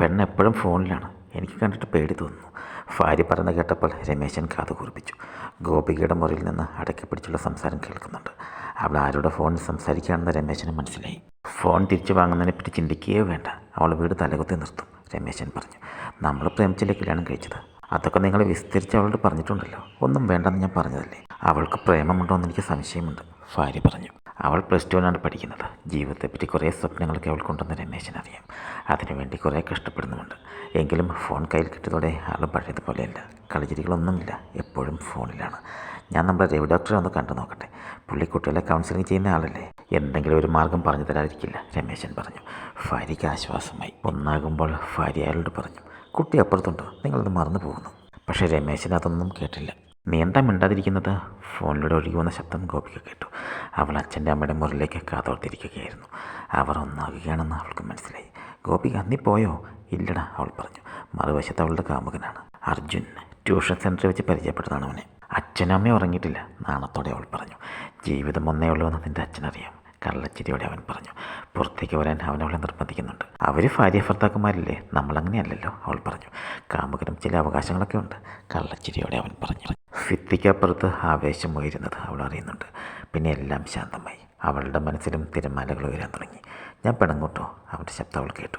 പെണ്ണ് എപ്പോഴും ഫോണിലാണ്. എനിക്ക് കണ്ടിട്ട് പേടി തോന്നുന്നു. ഭാര്യ പറയുന്ന കേട്ടപ്പോൾ രമേശൻ കാത് കുറിപ്പിച്ചു. ഗോപികയുടെ മുറിയിൽ നിന്ന് അടക്കി പിടിച്ചുള്ള സംസാരം കേൾക്കുന്നുണ്ട്. അവൾ ആരുടെ ഫോണിൽ സംസാരിക്കുകയാണെന്ന് രമേശന് മനസ്സിലായി. ഫോൺ തിരിച്ചു വാങ്ങുന്നതിനെ പറ്റി ചിന്തിക്കുകയോ വേണ്ട. അവൾ വീട് തലകുത്തി നിർത്തും രമേശൻ പറഞ്ഞു. നമ്മൾ പ്രേമിച്ചില്ലേ കല്യാണം കഴിച്ചത്? അതൊക്കെ നിങ്ങൾ വിസ്തരിച്ച് അവളോട് പറഞ്ഞിട്ടുണ്ടല്ലോ. ഒന്നും വേണ്ടെന്ന് ഞാൻ പറഞ്ഞതല്ലേ? അവൾക്ക് പ്രേമമുണ്ടോ എന്ന് എനിക്ക് സംശയമുണ്ട് ഭാര്യ പറഞ്ഞു. അവൾ പ്ലസ് ടുവിനാണ് പഠിക്കുന്നത്. ജീവിതത്തെപ്പറ്റി കുറേ സ്വപ്നങ്ങളൊക്കെ അവൾക്കുണ്ടെന്ന് രമേശൻ അറിയാം. അതിനുവേണ്ടി കുറേ കഷ്ടപ്പെടുന്നുമുണ്ട്. എങ്കിലും ഫോൺ കയ്യിൽ കിട്ടിയതോടെ ആൾ പഴയതുപോലെയല്ല. കളിചിരികളൊന്നുമില്ല. എപ്പോഴും ഫോണിലാണ്. ഞാൻ നമ്മുടെ രവി ഡോക്ടറെ ഒന്ന് കണ്ടു നോക്കട്ടെ. പുള്ളി കുട്ടികളെ കൗൺസിലിംഗ് ചെയ്യുന്ന ആളല്ലേ? എന്തെങ്കിലും ഒരു മാർഗം പറഞ്ഞു തരാതിരിക്കില്ല രമേശൻ പറഞ്ഞു. ഭാര്യയ്ക്ക് ആശ്വാസമായി. ഒന്നാകുമ്പോൾ ഭാര്യ അയാളോട് പറഞ്ഞു കുട്ടി അപ്പുറത്തുണ്ടോ. നിങ്ങളത് മറന്നു പോകുന്നു. പക്ഷേ രമേശൻ അതൊന്നും കേട്ടില്ല. നീ മിണ്ടാതിരിക്കുന്നത്? ഫോണിലൂടെ ഒഴുകി വന്ന ശബ്ദം ഗോപിക കേട്ടു. അവൾ അച്ഛന്റെ അമ്മയുടെ മുറിലേക്ക് കാതോർത്തിരിക്കുകയായിരുന്നു. അവർ ഒന്നാകുകയാണെന്ന് അവൾക്ക് മനസ്സിലായി. ഗോപി അന്നി പോയോ? ഇല്ലടാ അവൾ പറഞ്ഞു. മറുവശത്ത് അവളുടെ കാമുകനാണ്. അർജുൻ ട്യൂഷൻ സെന്ററിൽ വെച്ച് പരിചയപ്പെട്ടതാണ് അവനെ. അച്ഛനമ്മ ഉറങ്ങിയിട്ടില്ല. നാണത്തോടെ അവൾ പറഞ്ഞു. ജീവിതം ഒന്നേ ഉള്ളൂ എന്ന് നിന്റെ അച്ഛനറിയാം. കള്ളച്ചിരിയോടെ അവൻ പറഞ്ഞു. പുറത്തേക്ക് വരാൻ അവൻ അവളെ നിർബന്ധിക്കുന്നുണ്ട്. അവർ ഭാര്യ ഭർത്താക്കന്മാരില്ലേ? നമ്മളങ്ങനെയല്ലല്ലോ അവൾ പറഞ്ഞു. കാമുകനും ചില അവകാശങ്ങളൊക്കെ ഉണ്ട്. കള്ളച്ചിരിയോടെ അവൻ പറഞ്ഞു. ഭിത്തിക്കപ്പുറത്ത് ആവേശം ഉയരുന്നത് അവൾ അറിയുന്നുണ്ട്. പിന്നെ എല്ലാം ശാന്തമായി. അവളുടെ മനസ്സിലും തിരമാലകൾ ഉയരാൻ തുടങ്ങി. ഞാൻ പെണങ്ങോട്ടോ? അവന്റെ ശബ്ദം അവൾ കേട്ടു.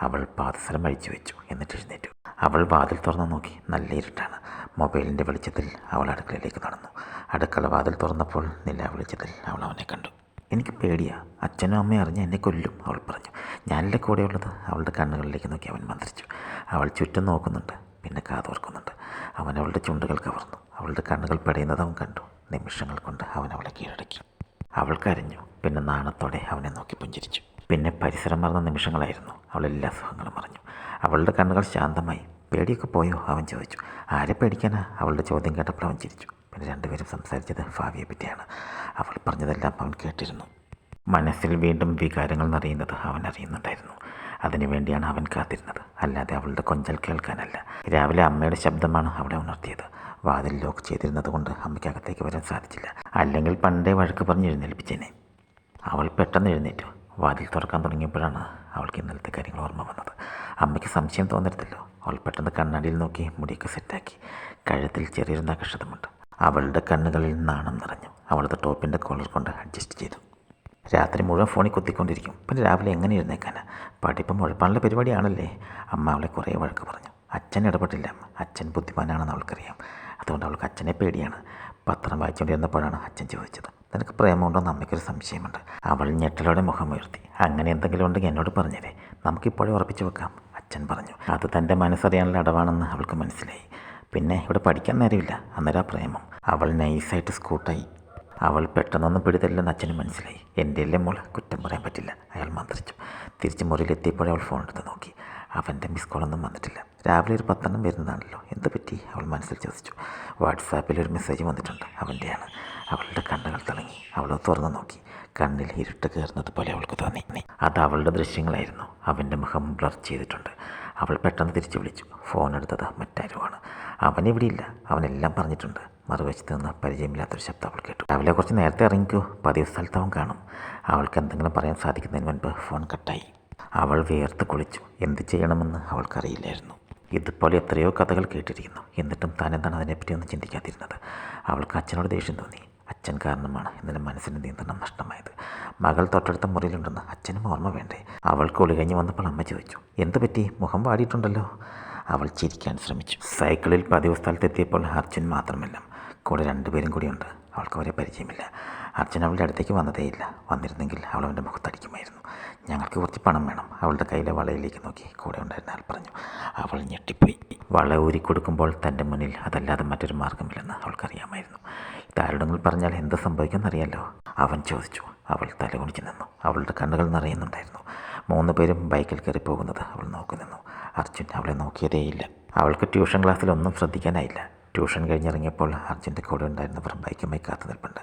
അവൾ പാദസരം അഴിച്ചു വെച്ചു. എന്നിട്ട് എഴുന്നേറ്റു. അവൾ വാതിൽ തുറന്നു നോക്കി. നല്ല ഇരുട്ടാണ്. മൊബൈലിന്റെ വെളിച്ചത്തിൽ അവൾ അടുക്കളയിലേക്ക് നടന്നു. അടുക്കള വാതിൽ തുറന്നപ്പോൾ നില വെളിച്ചത്തിൽ അവൾ അവനെ കണ്ടു. എനിക്ക് പേടിയാ. അച്ഛനും അമ്മയും അറിഞ്ഞ് എന്നെ കൊല്ലും അവൾ പറഞ്ഞു. ഞാനല്ലേ കൂടെയുള്ളത്? അവളുടെ കണ്ണുകളിലേക്ക് നോക്കി അവൻ മന്ത്രിച്ചു. അവൾ ചുറ്റും നോക്കുന്നുണ്ട്. പിന്നെ കാതോർക്കുന്നുണ്ട്. അവൻ അവളുടെ ചുണ്ടുകൾ കവർന്നു. അവളുടെ കണ്ണുകൾ പെടയുന്നത് കണ്ടു. നിമിഷങ്ങൾ കൊണ്ട് അവൻ അവളെ കീഴടക്കി. അവൾ കരഞ്ഞു. പിന്നെ നാണത്തോടെ അവനെ നോക്കി പുഞ്ചിരിച്ചു. പിന്നെ പരിസരം മറന്ന നിമിഷങ്ങളായിരുന്നു. അവൾ എല്ലാ സുഖങ്ങളും മറിഞ്ഞു അവളുടെ കണ്ണുകൾ ശാന്തമായി. പേടിയൊക്കെ പോയോ? അവൻ ചോദിച്ചു. ആരെ പേടിക്കാനാ? അവളുടെ ചോദ്യം കേട്ടപ്പോൾ അവൻ ചിരിച്ചു. പിന്നെ രണ്ടുപേരും സംസാരിച്ചത് ഭാവിയെ പറ്റിയാണ്. അവൾ പറഞ്ഞതെല്ലാം അവൻ കേട്ടിരുന്നു. മനസ്സിൽ വീണ്ടും വികാരങ്ങൾ നിറയുന്നത് അവൻ അറിയുന്നുണ്ടായിരുന്നു. അതിനുവേണ്ടിയാണ് അവൻ കാത്തിരുന്നത്. അല്ലാതെ അവളുടെ കൊഞ്ചൽ കേൾക്കാനല്ല. രാവിലെ അമ്മയുടെ ശബ്ദമാണ് അവളെ ഉണർത്തിയത്. വാതിൽ ലോക്ക് ചെയ്തിരുന്നത് കൊണ്ട് അമ്മയ്ക്കകത്തേക്ക് വരാൻ സാധിച്ചില്ല. അല്ലെങ്കിൽ പണ്ടേ വഴക്ക് പറഞ്ഞ് എഴുന്നേൽപ്പിച്ചേനെ. അവൾ പെട്ടെന്ന് എഴുന്നേറ്റു. വാതിൽ തുറക്കാൻ തുടങ്ങിയപ്പോഴാണ് അവൾക്ക് ഇന്നലത്തെ കാര്യങ്ങൾ ഓർമ്മ വന്നത്. അമ്മയ്ക്ക് സംശയം തോന്നരുതല്ലോ. അവൾ പെട്ടെന്ന് കണ്ണാടിയിൽ നോക്കി മുടിയൊക്കെ സെറ്റാക്കി. കഴുത്തിൽ ചെറിയൊരു നക്ഷതമുണ്ട് അവളുടെ കണ്ണുകളിൽ നാണം നിറഞ്ഞു. അവളുടെ ടോപ്പിന്റെ കോളർ കൊണ്ട് അഡ്ജസ്റ്റ് ചെയ്തു. രാത്രി മുഴുവൻ ഫോണിൽ കുത്തിക്കൊണ്ടിരിക്കും. പിന്നെ രാവിലെ എങ്ങനെ എഴുന്നേക്കാനാ പഠിപ്പം മുഴപ്പാനുള്ള പരിപാടിയാണല്ലേ? അമ്മ അവളെ കുറേ വഴക്ക് പറഞ്ഞു. അച്ഛൻ ഇടപെട്ടില്ല. അച്ഛൻ ബുദ്ധിമാനാണെന്ന് അവൾക്കറിയാം. അതുകൊണ്ട് അവൾക്ക് അച്ഛനെ പേടിയാണ്. പത്രം വായിച്ചുകൊണ്ടിരുന്നപ്പോഴാണ് അച്ഛൻ ചോദിച്ചത്. നിനക്ക് പ്രേമമുണ്ടോയെന്ന് അമ്മയ്ക്കൊരു സംശയമുണ്ട്. അവൾ ഞെട്ടലോടെ മുഖം ഉയർത്തി. അങ്ങനെ എന്തെങ്കിലും ഉണ്ടെങ്കിൽ എന്നോട് പറഞ്ഞതേ നമുക്കിപ്പോഴേ ഉറപ്പിച്ചു വെക്കാം അച്ഛൻ പറഞ്ഞു. അത് തന്റെ മനസ്സറിയാനുള്ള അടവാണെന്ന് അവൾക്ക് മനസ്സിലായി. പിന്നെ ഇവിടെ പഠിക്കാൻ നേരമില്ല. അന്നേരം പ്രേമം. അവൾ നൈസായിട്ട് സ്കൂട്ടായി. അവൾ പെട്ടെന്നൊന്നും പിടിതല്ലെന്ന് അച്ഛനും മനസ്സിലായി. എന്റെ അല്ലേ മോൾ കുറ്റം പറയാൻ പറ്റില്ല. അയാൾ മന്ത്രിച്ചു. തിരിച്ച് മുറിയിലെത്തിയപ്പോഴേ അവൾ ഫോൺ എടുത്ത് നോക്കി. അവന്റെ മിസ് കോളൊന്നും വന്നിട്ടില്ല. രാവിലെ ഒരു പത്തെണ്ണം വരുന്നതാണല്ലോ. എന്ത് പറ്റി? അവൾ മനസ്സിൽ ചോദിച്ചു വാട്സാപ്പിൽ ഒരു മെസ്സേജ് വന്നിട്ടുണ്ട്. അവന്റെയാണ് അവളുടെ കണ്ണുകൾ തിളങ്ങി. അവൾ തുറന്നു നോക്കി. കണ്ണിൽ ഇരുട്ട് കയറുന്നത് പോലെ അവൾക്ക് തോന്നി. അത് അവളുടെ ദൃശ്യങ്ങളായിരുന്നു. അവന്റെ മുഖം ബ്ലർ ചെയ്തിട്ടുണ്ട്. അവൾ പെട്ടെന്ന് തിരിച്ചു വിളിച്ചു. ഫോൺ എടുത്തത് മറ്റാരുമാണ് അവൻ ഇവിടെയില്ല. അവനെല്ലാം പറഞ്ഞിട്ടുണ്ട്. മറുവശത്ത് നിന്ന് പരിചയമില്ലാത്തൊരു ശബ്ദം അവൾ കേട്ടു. രാവിലെ കുറച്ച് നേരത്തെ ഇറങ്ങിക്കോ. പതിവ് സ്ഥലത്ത് അവൻ കാണും. അവൾക്ക് എന്തെങ്കിലും പറയാൻ സാധിക്കുന്നതിന് മുൻപ് ഫോൺ കട്ടായി. അവൾ വിയർത്ത് കുളിച്ചു. എന്ത് ചെയ്യണമെന്ന് അവൾക്കറിയില്ലായിരുന്നു. ഇതുപോലെ എത്രയോ കഥകൾ കേട്ടിരിക്കുന്നു. എന്നിട്ടും താൻ എന്താണ് അതിനെപ്പറ്റി ഒന്നും ചിന്തിക്കാതിരുന്നത്? അവൾക്ക് അച്ഛനോട് ദേഷ്യം തോന്നി. അച്ഛൻ കാരണമാണ് ഇന്നലെ മനസ്സിന് നിയന്ത്രണം നഷ്ടമായത്. മകൾ തൊട്ടടുത്ത മുറിയിലുണ്ടെന്ന് അച്ഛനും ഓർമ്മ വേണ്ടേ? അവൾ കുളി കഴിഞ്ഞ് വന്നപ്പോൾ അമ്മ ചോദിച്ചു എന്ത് പറ്റി? മുഖം വാടിയിട്ടുണ്ടല്ലോ? അവൾ ചിരിക്കാൻ ശ്രമിച്ചു. സൈക്കിളിൽ പതിവ് സ്ഥലത്തെത്തിയപ്പോൾ അർജുൻ മാത്രമല്ല കൂടെ രണ്ടുപേരും കൂടിയുണ്ട്. അവൾക്ക് അവരെ പരിചയമില്ല. അർജുൻ അവളുടെ അടുത്തേക്ക് വന്നതേയില്ല വന്നിരുന്നെങ്കിൽ അവൾ അവന്റെ മുഖത്തടിക്കുമായിരുന്നു. ഞങ്ങൾക്ക് കുറച്ച് പണം വേണം. അവളുടെ കയ്യിലെ വളയിലേക്ക് നോക്കി കൂടെ ഉണ്ടായിരുന്ന ആൾ പറഞ്ഞു. അവൾ ഞെട്ടിപ്പോയി. വള ഊരി കൊടുക്കുമ്പോൾ തന്റെ മുന്നിൽ അതല്ലാതെ മറ്റൊരു മാർഗമില്ലെന്ന് അവൾക്കറിയാമായിരുന്നു. ഇതാരുടെങ്കിൽ പറഞ്ഞാൽ എന്ത് സംഭവിക്കുമെന്നറിയാലോ? അവൻ ചോദിച്ചു. അവൾ തലകുണിച്ച് നിന്നു. അവളുടെ കണ്ണുകൾ നിറയുന്നുണ്ടായിരുന്നു. മൂന്ന് പേരും ബൈക്കിൽ കയറി പോകുന്നത് അവൾ നോക്കി നിന്നു. അർജുൻ അവളെ നോക്കിയതേയില്ല. അവൾക്ക് ട്യൂഷൻ ക്ലാസ്സിൽ ഒന്നും ശ്രദ്ധിക്കാനായില്ല. ട്യൂഷൻ കഴിഞ്ഞിറങ്ങിയപ്പോൾ അർജുന്റെ കൂടെ ഉണ്ടായിരുന്നവർ ബൈക്കുമായി കാത്തു നിൽപ്പുണ്ട്.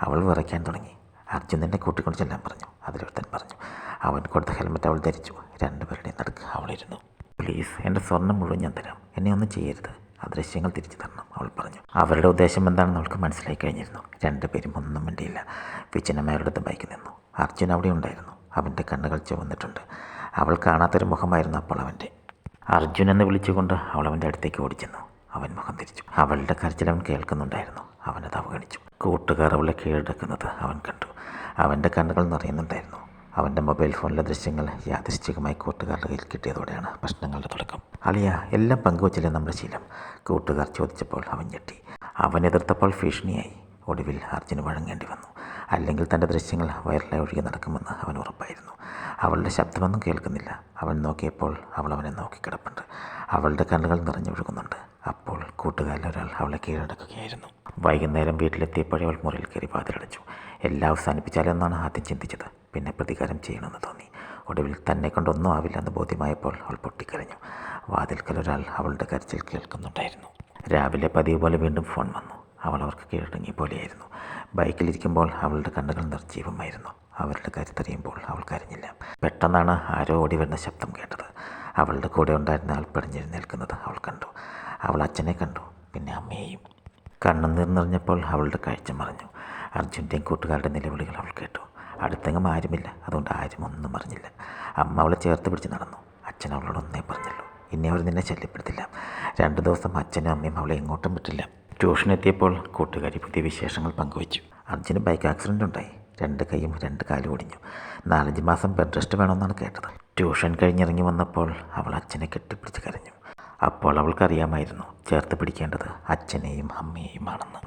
അവൾ വിറയ്ക്കാൻ തുടങ്ങി. അർജുൻ തന്നെ കൂട്ടിക്കൊണ്ട് ചെല്ലാൻ പറഞ്ഞു. അതിലൊരുത്തൻ പറഞ്ഞു. അവൻ കൊടുത്ത ഹെൽമെറ്റ് അവൾ ധരിച്ചു. രണ്ടുപേരുടെയും നടുക്ക് അവളിരുന്നു പ്ലീസ് എന്റെ സ്വർണം മുഴുവൻ ഞാൻ തരാം. എന്നെ ഒന്നും ചെയ്യരുത്. ആ ദൃശ്യങ്ങൾ തിരിച്ചു തരണം. പറഞ്ഞു. അവരുടെ ഉദ്ദേശം എന്താണെന്ന് അവൾക്ക് മനസ്സിലായി കഴിഞ്ഞിരുന്നു. രണ്ടുപേരും ഒന്നും മിണ്ടിയില്ല. വിജനമാരുടെ ബൈക്ക് നിന്നു. അർജുൻ അവിടെ ഉണ്ടായിരുന്നു. അവന്റെ കണ്ണുകൾ ചുവന്നിട്ടുണ്ട്. അവൾ കാണാത്തൊരു മുഖമായിരുന്നു അപ്പോൾ അവന്റെ. അർജുൻ എന്ന് വിളിച്ചുകൊണ്ട് അവൾ അവന്റെ അടുത്തേക്ക് ഓടിച്ചെന്നു. അവൻ മുഖം തിരിച്ചു. അവളുടെ കരച്ചിൽ അവൻ കേൾക്കുന്നുണ്ടായിരുന്നു. അവനത് അവഗണിച്ചു. കൂട്ടുകാർ അവളെ കീഴടക്കുന്നത് അവൻ കണ്ടു. അവന്റെ കണ്ണുകൾ നിറയുന്നുണ്ടായിരുന്നു. അവന്റെ മൊബൈൽ ഫോണിലെ ദൃശ്യങ്ങൾ യാദൃശ്ചികമായി കൂട്ടുകാരുടെ കയ്യിൽ കിട്ടിയതോടെയാണ് പ്രശ്നങ്ങളുടെ തുടക്കം. അളിയ എല്ലാം പങ്കുവച്ചില്ലേ നമ്മുടെ ശീലം? കൂട്ടുകാർ ചോദിച്ചപ്പോൾ അവൻ ഞെട്ടി. അവൻ എതിർത്തപ്പോൾ ഭീഷണിയായി. ഒടുവിൽ അർജുന് വഴങ്ങേണ്ടി വന്നു. അല്ലെങ്കിൽ തന്റെ ദൃശ്യങ്ങൾ വൈറലായി ഒഴുകി നടക്കുമെന്ന് അവൻ ഉറപ്പായിരുന്നു. അവളുടെ ശബ്ദമൊന്നും കേൾക്കുന്നില്ല. അവൻ നോക്കിയപ്പോൾ അവൾ അവനെ നോക്കിക്കിടപ്പുണ്ട്. അവളുടെ കണ്ണുകൾ നിറഞ്ഞൊഴുകുന്നുണ്ട് അപ്പോൾ കൂട്ടുകാരിൽ ഒരാൾ അവളെ കീഴടക്കുകയായിരുന്നു. വൈകുന്നേരം വീട്ടിലെത്തിയപ്പോഴേ അവൾ മുറിയിൽ കയറി വാതിലടച്ചു. എല്ലാം അവസാനിപ്പിച്ചാലെന്നാണ് ആദ്യം ചിന്തിച്ചത്. പിന്നെ പ്രതികാരം ചെയ്യണമെന്ന് തോന്നി. ഒടുവിൽ തന്നെ കൊണ്ടൊന്നും ആവില്ലെന്ന് ബോധ്യമായപ്പോൾ അവൾ പൊട്ടിക്കരഞ്ഞു. വാതിൽക്കൽ ഒരാൾ അവളുടെ കരച്ചിൽ കേൾക്കുന്നുണ്ടായിരുന്നു. രാവിലെ പതിവ് പോലെ വീണ്ടും ഫോൺ വന്നു. അവൾ അവർക്ക് കീഴടങ്ങിയ പോലെയായിരുന്നു. ബൈക്കിലിരിക്കുമ്പോൾ അവളുടെ കണ്ണുകൾ നിർജീവമായിരുന്നു അവരുടെ കരുത്തറിയുമ്പോൾ അവൾ കരഞ്ഞില്ല. പെട്ടെന്നാണ് ആരോ ഓടി വരുന്ന ശബ്ദം കേട്ടത്. അവളുടെ കൂടെ ഉണ്ടായിരുന്ന ആൾ നിൽക്കുന്നത് അവൾ കണ്ടു. അവൾ അച്ഛനെ കണ്ടു പിന്നെ അമ്മയെയും. കണ്ണുനീർ നിറഞ്ഞപ്പോൾ അവളുടെ കാഴ്ച മറഞ്ഞു. അർജുന്റെയും കൂട്ടുകാരുടെ നിലവിളികൾ അവൾ കേട്ടു. അടുത്തെങ്ങും ആരുമില്ല. അതുകൊണ്ട് ആരും ഒന്നും അറിഞ്ഞില്ല. അമ്മ അവളെ ചേർത്ത് പിടിച്ച് നടന്നു. അച്ഛൻ അവളോട് ഒന്നേ പറഞ്ഞുള്ളൂ. ഇനി അവർ നിന്നെ ശല്യപ്പെടുത്തില്ല. രണ്ട് ദിവസം അച്ഛനും അമ്മയും അവളെ എങ്ങോട്ടും വിട്ടില്ല. ട്യൂഷൻ എത്തിയപ്പോൾ കൂട്ടുകാരി പുതിയ വിശേഷങ്ങൾ പങ്കുവച്ചു. അർജുന് ബൈക്ക് ആക്സിഡന്റ് ഉണ്ടായി. രണ്ട് കൈയും രണ്ട് കാലും ഒടിഞ്ഞു. നാലഞ്ച് മാസം ബെഡ് റെസ്റ്റ് വേണമെന്നാണ് കേട്ടത്. ട്യൂഷൻ കഴിഞ്ഞിറങ്ങി വന്നപ്പോൾ അവൾ അച്ഛനെ കെട്ടിപ്പിടിച്ച് കരഞ്ഞു. അപ്പോൾ അവൾക്കറിയാമായിരുന്നു ചേർത്ത് പിടിക്കേണ്ടത് അച്ഛനെയും അമ്മയെയുമാണെന്ന്.